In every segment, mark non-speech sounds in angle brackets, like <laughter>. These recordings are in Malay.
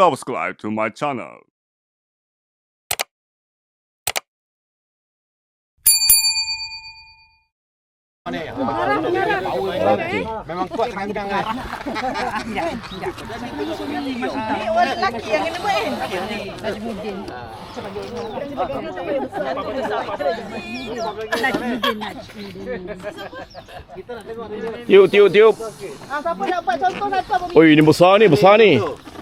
subscribe to my channel. Memang kuat kandang kan. Ni orang lelaki yang kena buat. Tiup, tiup, tiup. Ah, siapa nak buat contoh sniper Oi, ini besar ni, besar ni.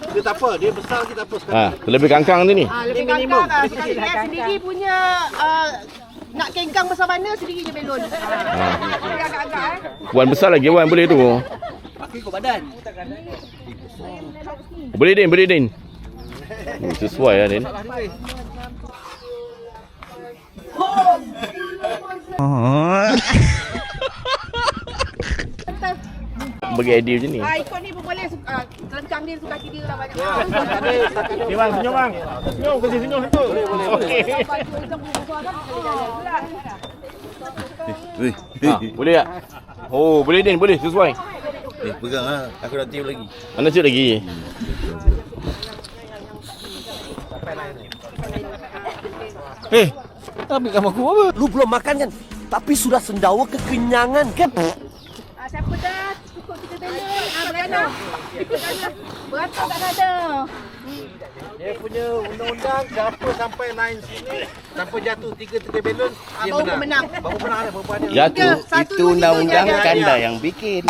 Dia tak apa, dia besar lagi tak apa sekarang. Ha, terlebih kangkang ni ni. Ah, lebih kangkang lah. Sekali eh, sendiri punya ah, nak kengkang besar mana sendiri je belon. Agak-agak eh. Wan besar lagi, Wan boleh tu. Boleh Din, boleh Din. Hmm, sesuai lah Din. Bagi idea macam ni. Ah, ikut ni pun boleh. Ah, Kencang dia suka dia lah banyak. Ni bang, senyum bang. Senyum, kasi senyum tu. Boleh, boleh. Okey. Ha, boleh tak? Oh, boleh Din, boleh sesuai. Eh, pegang lah. Aku dah tiup lagi. Mana cik lagi? Eh, ambil gambar aku apa? Lu belum makan kan? Tapi sudah sendawa kekenyangan kan? Ah, siapa dah? Cukup tiga berana. Beratus tak ada. Dia punya undang-undang siapa sampai line sini, siapa jatuh tiga-tiga belon, Ah, baru dia menang. Baru menang ada, ada. Jatuh, Satu, itu tiga, undang-undang tiga. kanda yang bikin.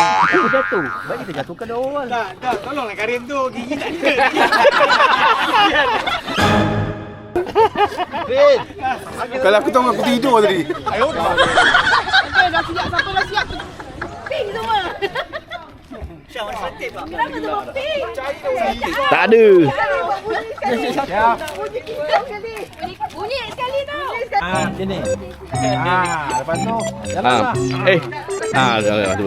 Kalau aku tahu aku tidur tadi. Okey, dah siap. Siapa dah siap? Pink semua. Kenapa semua pink? Tak ada. Bunyi sekali tau. Ah, sini. Ah, lepas tu. Ha. Eh. Ha, dah dah tu.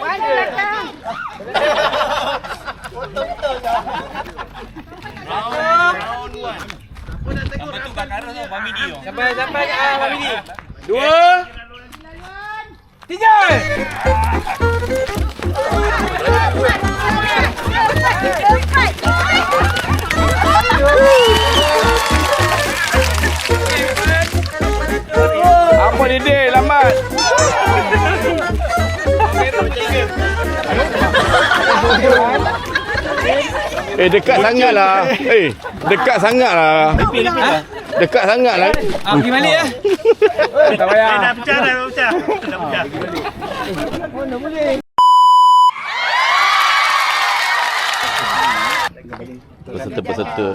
ไว้ดูนะจ๊ะ Sampai sampai ah kami ni. Dua. Tiga. Apa ni dia lambat? Eh dekat sangat lah. Eh dekat sangat lah. Dekat sangat lah. Ah, pergi balik lah. Tak payah. Dah pecah dah, dah pecah. Dah pecah. Peserta-peserta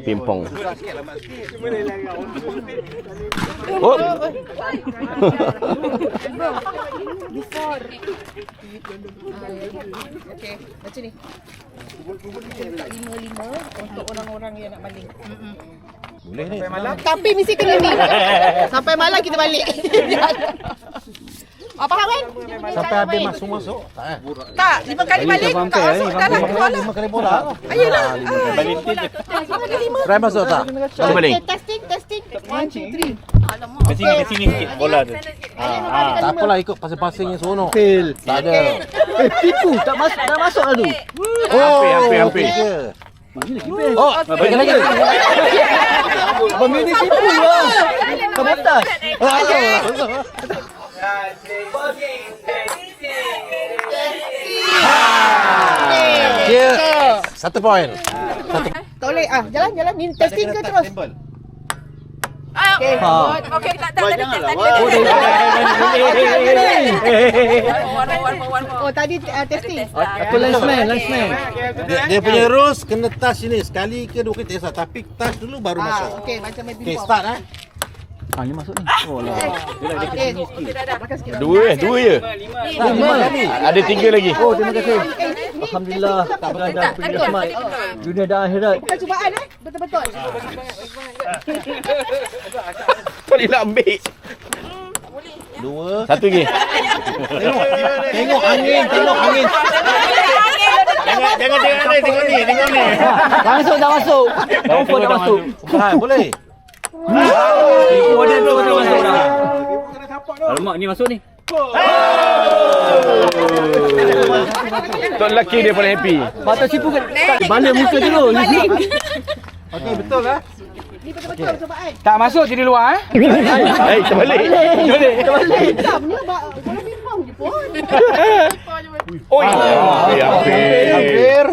Pimpong Oh Okey, macam ni. Letak lima-lima untuk orang-orang yang nak balik. Boleh ni. Tapi mesti kena ni. Sampai malam kita balik. <laughs> Ah, faham kan? Sampai habis masuk-masuk. Tak eh? Tak, lima kali balik. Tak masuk dalam keluar lah. Lima kali bola. Ayolah. Try masuk tak? Cuba ni Okay, testing, testing. One, two, three. Kat sini, kat sini sikit. Bola tu. Ah, tak apalah ikut pasing-pasing yang seronok. Fail. Tak ada. Eh, tipu. Tak masuk, tak masuk lah tu. Hampir, hampir, hampir Oh, bagi lagi. Abang tipu lah. Sabotaj. Dia satu poin. Tak boleh. Ah, jalan, jalan. Ni testing ke terus? Okay. Okey, tak tak tadi tadi. Oh, tadi uh, testing. Aku linesman, linesman. Dia, dia punya rules kena touch sini sekali ke dua kali tak kisah tapi touch dulu baru masuk. Ah, okey, macam main Okey, ping pong. start ah. Ha, Dua eh, dua je. Ada tiga lagi. Oh, terima kasih. Alhamdulillah. Tuhan dah beri rahmat. Dunia dan akhirat. Bukan cubaan eh. Betul-betul. Kau ni nak ambil. Dua. Satu lagi. Tengok angin, tengok angin. Jangan jangan tengok ni, tengok ni, tengok ni. Dah masuk, dah masuk. Confirm dah masuk. Ha, boleh. Oh, dah tu masuk dah. Alamak ni masuk ni. Tok lelaki dia paling happy. Patut sipu ke? Mana muka tu tu? <laughs> Okey, betul lah. Ni betul-betul cubaan. Tak masuk jadi luar eh. Hei, terbalik. Hitamnya bak kalau memang je pun. <laughs> Oi. Hampir, hampir.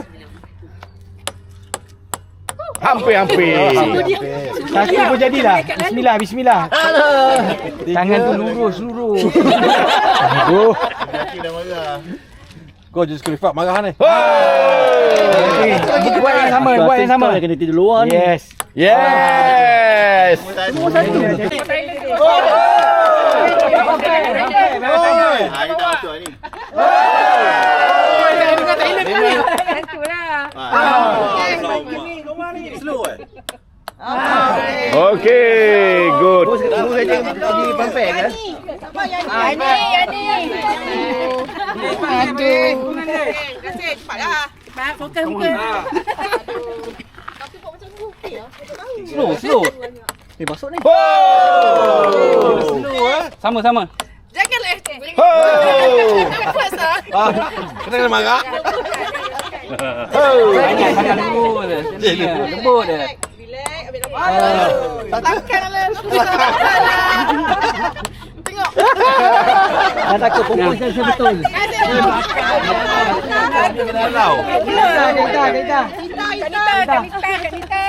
Hampir. Hampir, hampir. Satu pun jadilah. Bismillah, bismillah. Tangan tu lurus, lurus. Aduh. Kau je sekali Fak marah ni. Okey, buat yang sama, buat yang sama. Kena tidur luar ni. Yes. Yes. Ha, ini dah betul ni. Slow eh. Okay, good. Tunggu saja pergi pampek kan? Apa yang ni? Yang ni, yang ni. Aduh. Kasih cepatlah. Cepat, fokus, fokus. Slow, slow. Eh, masuk ni. Sama, sama. Janganlah. Oh. First lah. Ah, kena kena marah. Tangan, tangan lembut dia. Lembut dia. Relax, ambil nampak. Takkanlah. Tengok. Dah takut perempuan saya saya betul. Tahu. Kita, kita, kita. Kita, kita. kanita, kanita.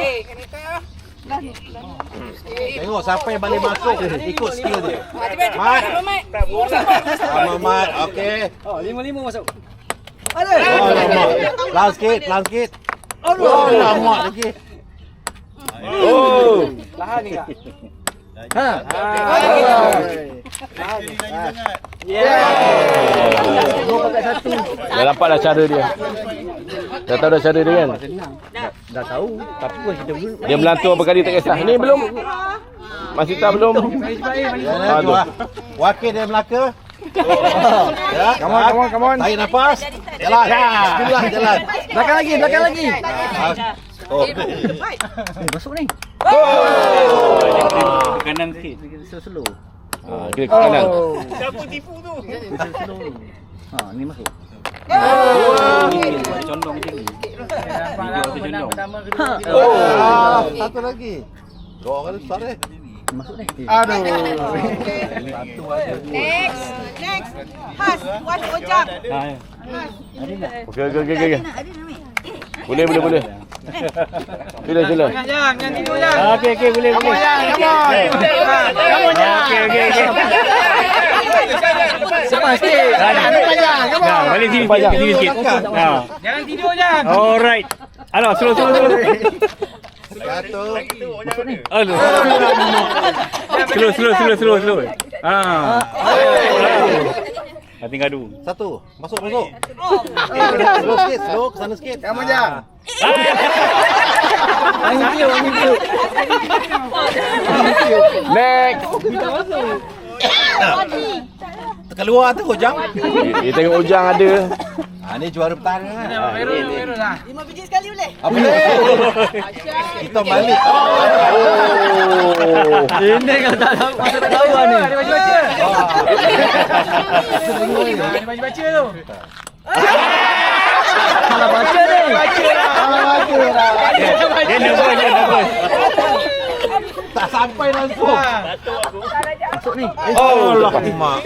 Eh, kanita. Tengok siapa yang balik masuk. Ikut skill dia. Mat. Sama Mat. Okey. Oh, lima-lima masuk. Oh, lama. Pelan sikit, pelan sikit. Oh, lama lagi. Oh. Tahan ni kak. Ha. Satu. Dah nampak dah cara dia. Dah tahu dah cara dia kan? Dah tahu. Tapi pun kita belum. Dia melantur apa kali tak kisah. Ni belum. Masih tak belum. Ya, tu. Wakil dari Melaka. Ya, come on, come on, come on. Tarik nafas. Jalan. Jalan. Belakang lagi, belakang lagi. Oh. Eh, masuk ni. Kanan sikit. Slow slow. Ha, kira ke kanan. Slow slow. Ha, ni masuk. Ada condong macam ni. Video tu condong. Ha. Ah, satu lagi. Dua orang besar eh. Masuk ni. Aduh. Next. Next. Has, wash ojang. Ha, ya. Okey, okey, okey, okey. Boleh, boleh, boleh. Sila, sila. Jangan, jangan tidur jangan. Okey, okey, boleh, boleh. Okey, okey, okey. Cepat sikit. Nah, balik sini sikit, sini sikit. Nah. Jangan tidur jangan. Alright. Alah, slow, slow, slow. Satu. Aduh. Slow, slow, slow, slow, slow. Ah. Ah, tinggal dulu. Satu. Masuk, masuk. Slow sikit, slow. Kesana sikit. Kamu je. Angin tiup, angin tiup. Next. Tekan luar tu ujang. Dia tengok ujang ada. Ha, ni juara pertama. Ha. Lima biji sekali boleh? Apa boleh? Kita balik. Oh. Ini kalau tak tahu, masa tak tahu lah ni. Ada baca-baca. Ada baca-baca tu. Salah baca ni. Dia nervous, dia nervous. Tak sampai langsung. Masuk ni. Oh, Allah. Mak.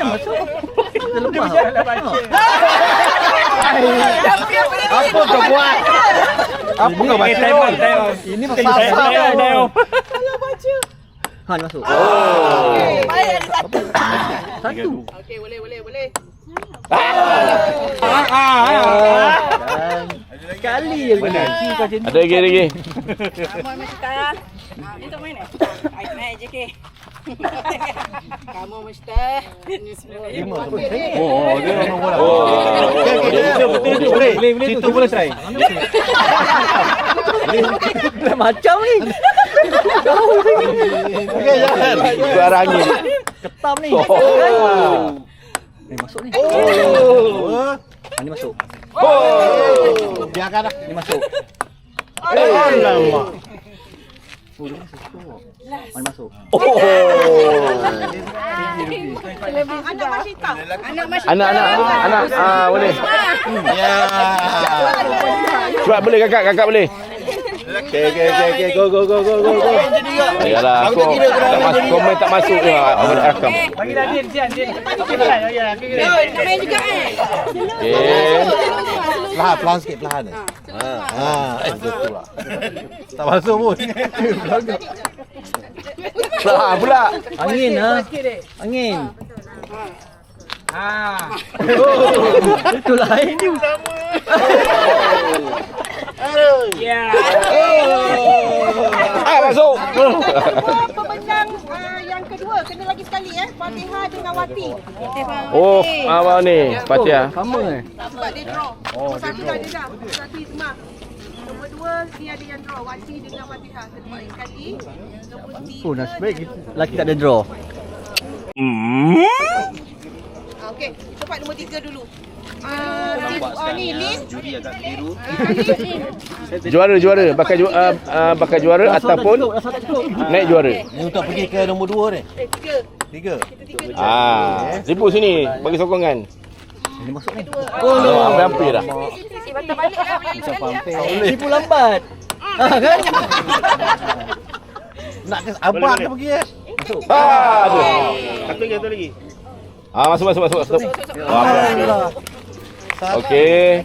Kita lepas. Apa kau buat? Apa kau baca? time out, time out. Ini masuk. out, time out, time out. Ha, ni masuk. Baik ada satu. Satu. Okey, boleh, boleh, boleh. Ah, ah, ah. Dan sekali je benar. Ada lagi, ada lagi. Come on, Mr. Ni tak main eh? <laughs> Ai main je ke. Kamu mesti ni semua. Oh, dia memang bola. Oh. Betul betul tu. Boleh, boleh, boleh. Situ boleh try. Macam ni. Okey, jalan. Itu arah angin. Ketam ni. Oh. Ni masuk ni. Oh. Ah, ni masuk. Oh. Biarkan dah. Ni masuk. Alamak. Ah, ni masuk. Anak Masyita. Anak masih Anak anak anak ah boleh. Ya. Cepat boleh kakak kakak boleh. Okey okey okey okey go go go go go go. Yalah aku tak masuk komen tak masuk ya awak rakam. Bagi dah Din, Din, Din. Dia main juga eh. Okey. Perlahan, perlahan sikit, perlahan. Ha. Ha, eh betul lah. Tak masuk pun. Ah pula. Angin ha. Angin. Ha. Itu <laughs> ni. Ah masuk. Pemenang uh, yang kedua kena lagi sekali eh. Fatihah dengan Wati. Oh, apa ni? Fatihah. Sama eh. Sebab dia draw. Oh, satu dah dia dah. Satu Isma. Nombor dua dia ada yang draw. Wati dengan Fatihah. Kena lagi sekali. Oh, nasib baik kita. Laki tak ada draw. Ah, Okey, cepat nombor tiga dulu. Ah, uh, ni Lin. Juri agak biru. <laughs> Juara juara bakal juara uh, bakal juara ataupun naik juara. Ni untuk pergi ke nombor dua ni. Eh, tiga. Tiga. Ah, ribu sini bagi sokongan. Ni masuk ni. Oh, hampir dah. Eh, batal balik lah. Lah. Tipu lambat. Ha kan? <laughs> Nak ke abang ke pergi eh? Ah, aduh. Satu lagi, satu lagi. Ah, masuk masuk masuk. Stop. Oh, apa? Okey.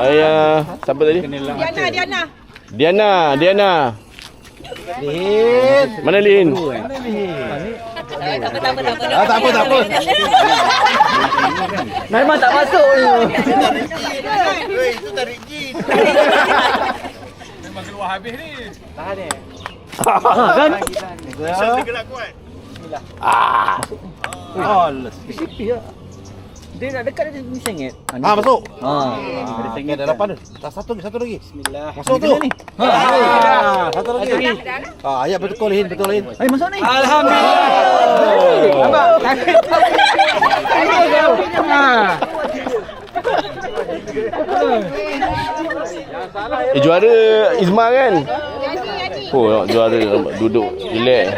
Ayah, siapa tadi? Diana, Diana. Diana, Diana. Lin. Mana Lin? Ah, tak apa, tak apa. Memang tak masuk ni. Ha kan? Ah. Alas. PCP lah. Dia nak dekat dia ni sengit. ni Ah, masuk. Ha. Ada tinggi ada lapan tu. Tak satu lagi, satu lagi. Bismillah. Masuk tu. ni. Ah, satu lagi. Ah, ayat betul Lin, betul Lin. Hai masuk ni. Oh. Eh, juara Izma kan? Oh, juara duduk relax.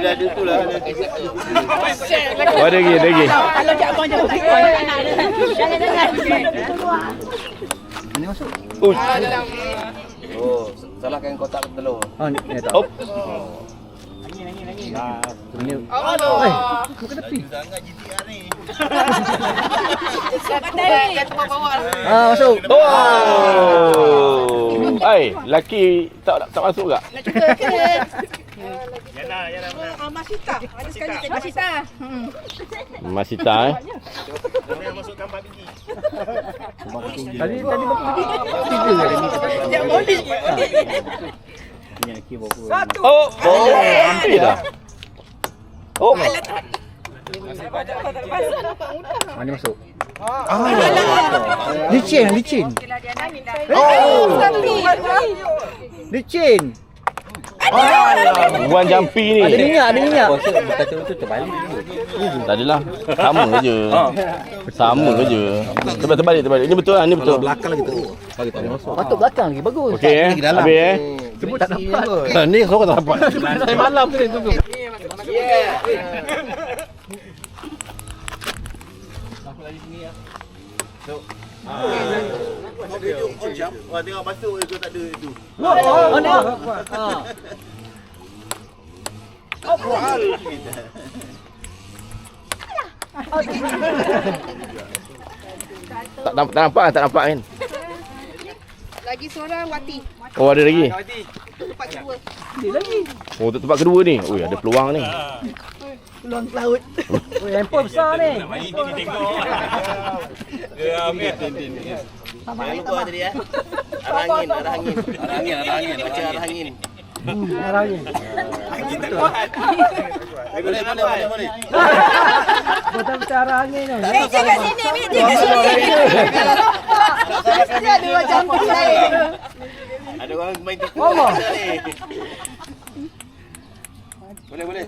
Oh, ada lagi, ada lagi. Kalau cak abang jauh. Ni masuk. Oh, Ha ni ni tak. op. Ni. Allah. Eh, bukan tepi. Batai. Kat bawah. Ha masuk. Oh. Hai, laki tak tak masuk tak? Nak cuba ke? Ah, Masyita. <laughs> Ada sekali tengok Masita. Hmm. Masih tak eh? Tadi tadi berapa tadi? Tiga ke ni? Sekejap body. Ni laki berapa? Oh, oh, hampir dah. Oh, Ha ni masuk. Licin, licin. oh. Licin. Buan jampi ni. Ada minyak, ada minyak. Tak adalah. Sama je. <laughs> Sama je. Terbalik, terbalik, terbalik. Ini betul lah, ini betul. Belakang lagi tu. Bagi tak masuk. Patut belakang lagi bagus. Okey eh. Lagi dalam. Habis eh. Sebut tak dapat. Ha, ni kau tak dapat. <laughs> Saya malam tu tunggu. Oh, ni. Ha. Tak, nampak- tak nampak, tak nampak kan? Lagi seorang Wati. Oh, ada lagi. Tempat kedua. Oh, untuk tempat kedua ni. Ui, ada peluang ni. Peluang laut. <laughs> Oh, handphone besar ni. Boleh, boleh, boleh, boleh. Meja kat sini, meja kat sini. Mesti ada macam tu lain. Ada orang main tipu. Allah. Boleh,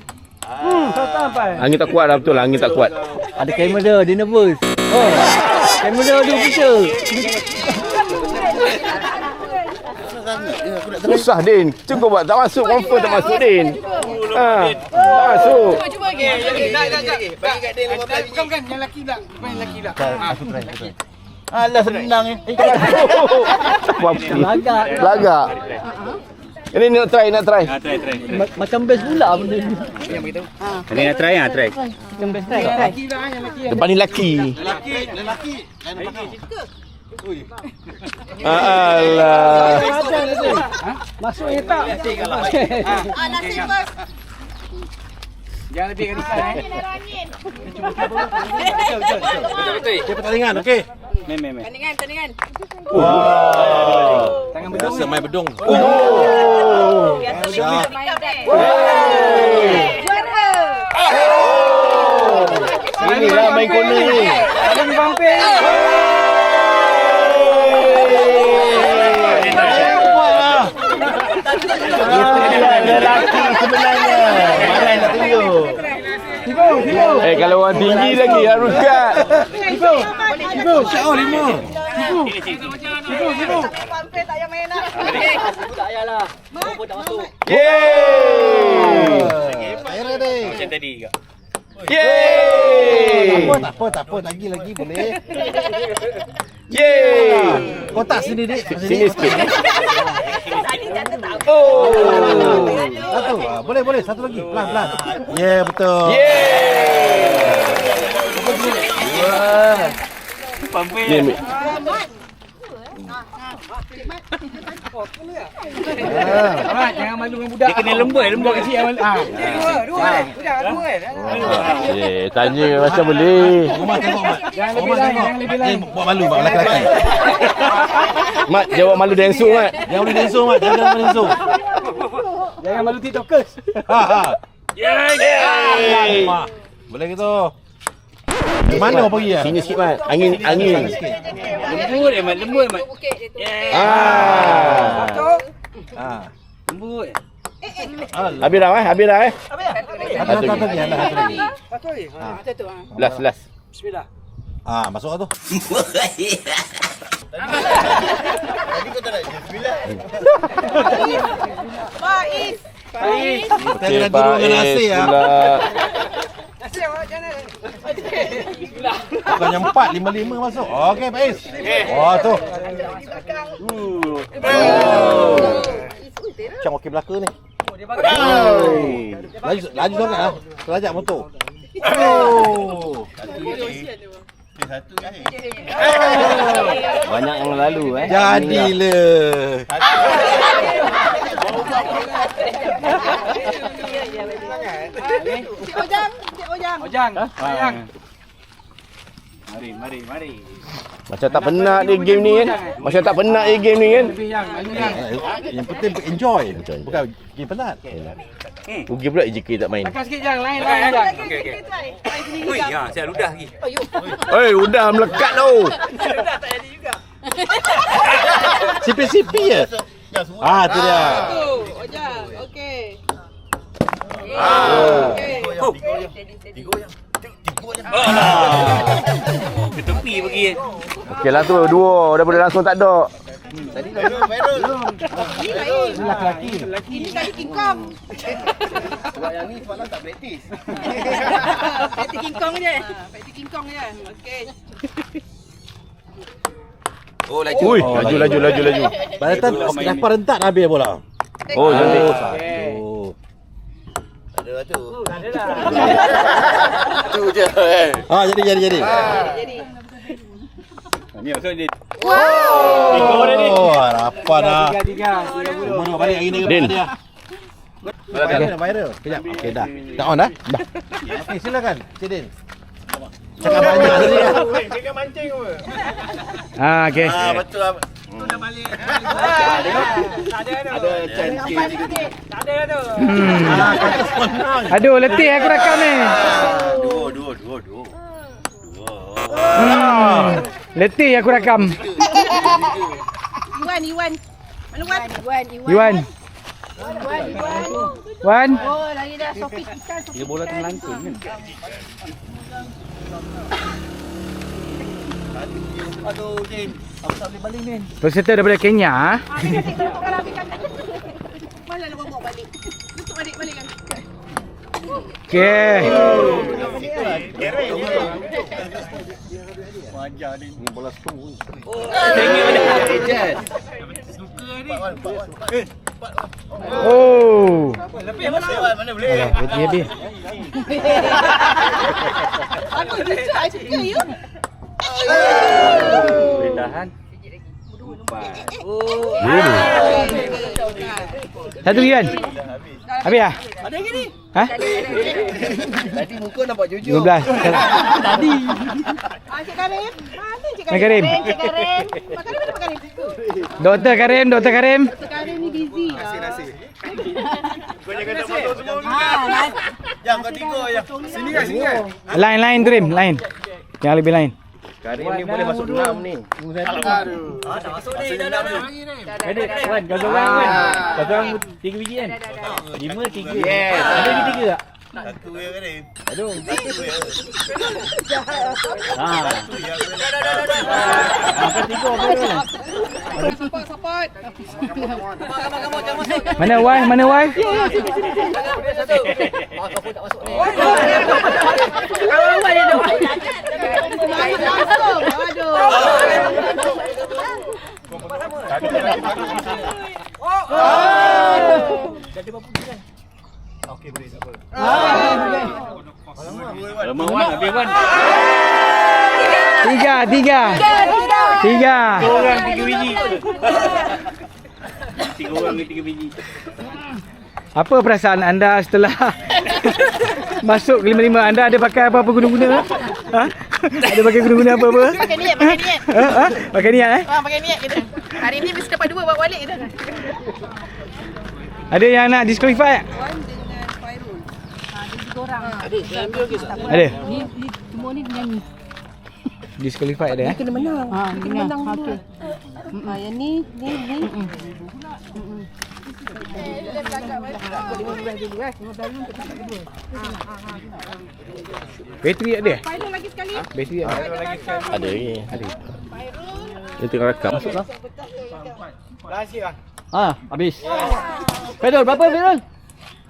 boleh. Angin tak kuat lah betul lah, angin tak kuat. Ada kamera, dia nervous. Oh. Kamera dia pusing. Susah Din. Cukup buat tak masuk confirm tak masuk Din. Ha. Tak masuk. Cuba lagi. Bagi kat 15 biji. Bukan yang lelaki tak. Bukan yang lelaki tak. Aku try, aku try. Alah senang <laughs> ni. Lagak. Lagak. Ini nak try, nak try. Ha, try, try. try. Ma- Macam best pula benda ni. Ini nak try ah, try. Macam best try. Lelaki yang lelaki. Depan ni lelaki. Lelaki, lelaki. Lain depan kau. Alah. Masuk ya tak? <laughs> Ah, nasi first. Jangan lebih kat depan eh. Dia pertandingan, okey. Mem, mem, mem. Tandingan, tandingan. Tangan bedung. Biasa main bedung. Biasa main dah. Juara. Inilah main corner ni. Ada ni vampir. Lelaki sebenarnya. Marah nak tunjuk. Eh kalau orang tinggi lagi harus kat. Oh, lima. Pampir tak payah main lah. Tak payahlah. Apa tak masuk. Yeay. Air dia. Macam tadi juga. Yeay. Apa, tak apa, tak apa. Lagi, lagi boleh. Yeay. Kotak sini, dik. Sini sikit. Oh. Satu. Boleh, boleh. Satu lagi. Pelan, pelan. Yeah, betul. Vampir. Ni, ni. Ahmad, jangan malu dengan budak. Dia kena lembut, lembut kecil yang malu. Ah. Dua, dua kan? Budak dua kan? Eh, tanya macam boleh. Rumah tengok, Mat. Jangan lebih lain, tengok. jangan lebih lain. Buat malu, Mat. Lelaki-lelaki. Mat jawab malu densur mat. Jangan boleh densur, Mat. Jangan boleh densur. Jangan malu tiktokers. Ha, ha. Yeay. Boleh gitu. Di mana kau pergi ya? Sini sikit mat. Angin angin. Lembut Mat. Lembut, Mat. Bukit dia tu. Ah. Ha. Lembut. Habis dah eh? Habis dah eh? Satu satu lagi, satu lagi. Macam tu. ah. Last last. Ah, masuk lah tu. Faiz. Kita kena turun dengan nasi ya. Pula. Bukannya empat, lima lima masuk. Okey, Faiz. Oh, tu. Macam okey belaka ni. Laju, laju sangat lah. Selajak motor. Oh. Banyak yang lalu eh. Jadilah. Cik Ojang. Cik Ojang. Ojang. Ojang. Mari, mari, mari. Macam tak penat dia game ni kan? Macam tak penat dia game ni kan? Lebih yang. Malu yang. Yang penting enjoy. Bukan game penat. Rugi pula JK tak main. Tekan sikit Jang. Lain, lain Jang. Okey, okey. Ui, ha, saya ludah lagi. <laughs> Oi, udah melekat tau. <laughs> <laughs> Sipi-sipi je. Ah, tu dia. Tu. Ojang. Okey. Ke <laughs> tepi pergi. Okey lah tu, dua. Dah boleh langsung tak ada. Ini laki-laki. Ini tadi King Kong. <laughs> Peti <laughs> King Kong je. Peti King Kong je. Okey. Ui, laju laju laju laju. Pada time dapat rentak dah habis bola. Oh, cantik. Oh, satu. <laughs> Ah, jadi jadi jadi. Jadi. Ni maksud dia. Oh, harapan dah. Tiga, tiga. Rumah dua balik hari ni ke Din. dia? Okey, dah viral. Kejap. Okey dah. Dah on dah? Dah. Okey, silakan. Cik Din. Cakap banyak tadi kan. Ah, okey. Ah, betul. Ada cantik. Hmm. Aduh, letih aku rakam ni. Dua, dua, dua, dua. Hmm. Letih aku rakam. Iwan, Iwan. Mana Wan? Iwan, Iwan. Iwan. Iwan, Iwan. Wan. Oh, lagi dah sopis ikan. Dia bola tengah langsung kan. Aduh, Jin. Aku tak boleh balik ni. Peserta daripada Kenya. ah. Mana nak bawa balik? Tutup balik, balik kan. Okey. Wajar ni. Ni bola stone. Oh. Mana boleh? Letih habis. Aku suka you. Boleh tahan. Satu lagi kan? Habis dah? Ada lagi ni. Ha? Tadi muka nampak jujur. 15. Tadi. Ah, Cik Karim. Mana Cik Nak Karim? Karim. Cik Karim. Pak Karim mana Pak Karim? Doktor Karim, Doktor Karim. Cik Karim ni busy. Nasi, Yang kau tiga yang. Sini kan, sini kan. Line, line Dream, line. Yang lebih line. Karim ni boleh masuk enam ni. Aduh. Tak masuk ni. Dah dah dah. Ada Wan, kau seorang kan. Kau seorang tiga biji kan? Lima, tiga. Yes. Ada lagi tiga tak? Satu ya Karim. Aduh. Satu ya. Ha. Satu ya. Dah dah dah dah. Ha, kau tiga apa kan? Support, support. Mana Y? Mana Y? Langsung. Aduh. Lama Wan, habis Wan. Tiga, tiga. Tiga. Tiga orang tiga biji. Tiga orang ni tiga biji. Apa perasaan anda setelah <laughs> masuk ke lima-lima? Anda ada pakai apa-apa guna-guna? Ha? Ada pakai guna-guna apa-apa? Pakai niat, pakai niat. Ha? Ha? Pakai niat eh? Ah, pakai niat kita. Hari ni mesti dapat dua bawa balik kita. Ada yang nak disqualify? tak? Ada. Ni ni semua ni nyanyi. Disqualify ada eh? Kena menang. Ha, Kena menang dulu. Ah, yang ni, ni, ni. Bateri ada? Final lagi sekali. Bateri ada? Ada lagi. Ada. Dia tengah rakam. Masuklah. Ha, habis. Pedal berapa Pedal?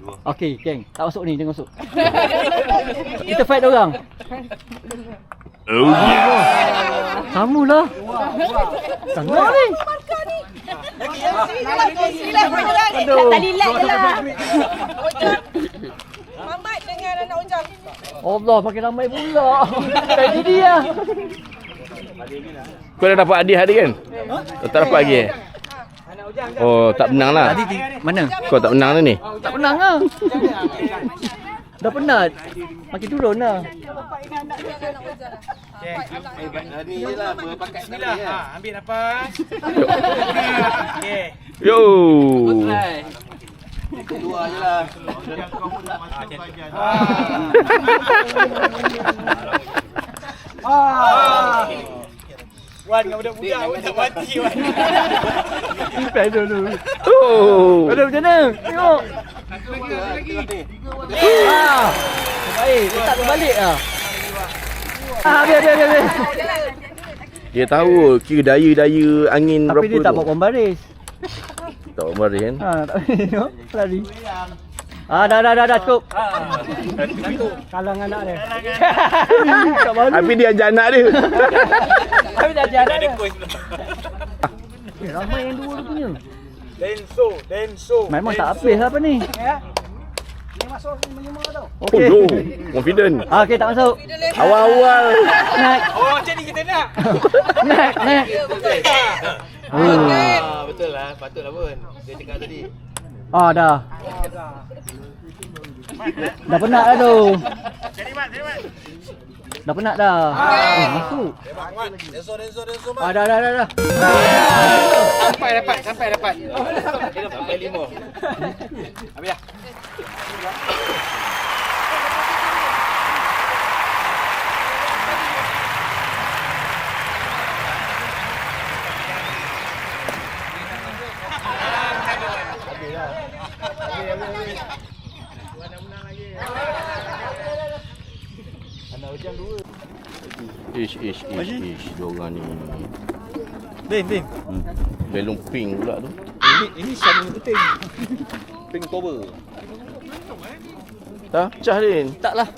Okey, geng. Tak masuk ni, jangan masuk. <laughs> Kita fight orang. Oh yeah. Kamu lah. Tengah ni. Aduh. Tali lag je lah. Mamat dengan anak Unjang. Allah, makin ramai pula. Tadi dia. Kau dah dapat hadiah tadi kan? Oh, tak dapat lagi eh? Oh, tak menang lah. Mana? Kau tak menang lah ni. Tak penang ah. Dah penat. Makin turun lah. Ni je lah berpakat ni lah. Ha, ambil nafas. Yo. Dua je lah. Wan dengan budak-budak pun tak mati Wan. Pedal dulu. Oh. Pedal macam mana? Tengok. Ah. Baik, letak berbalik ah. Ah, biar biar biar. biar. Dia tahu kira daya-daya angin Tapi berapa dia tak tu. buat pembaris. Tak buat baris kan? Ha, tak tengok. Lari. Ah, dah dah dah dah cukup. Kalang anak dia. malu. Tapi dia ajar anak dia. Tapi dah jalan dia. <laughs> Eh, ramai yang dua tu punya. Denso, Denso. Memang tak habis lah apa ni. Oh, Okey. yo. Confident. Ah, okey tak masuk. Awal-awal. Naik, Oh, macam ni kita nak. naik, naik. Oh. Ah, betul lah. Patutlah pun. Dia cakap tadi. Ah, dah. Dah penat dah tu. Dah penat dah. Eh, masuk. Ah, dah, dah, dah, dah. Sampai dapat, sampai dapat. Sampai lima. <laughs> Ish, ish, ish, ish. Diorang ni. Bin, bin. Hmm. Belum pink pula tu. Ini ini sama penting. Pink cover. Dah pecah Din. Tak lah.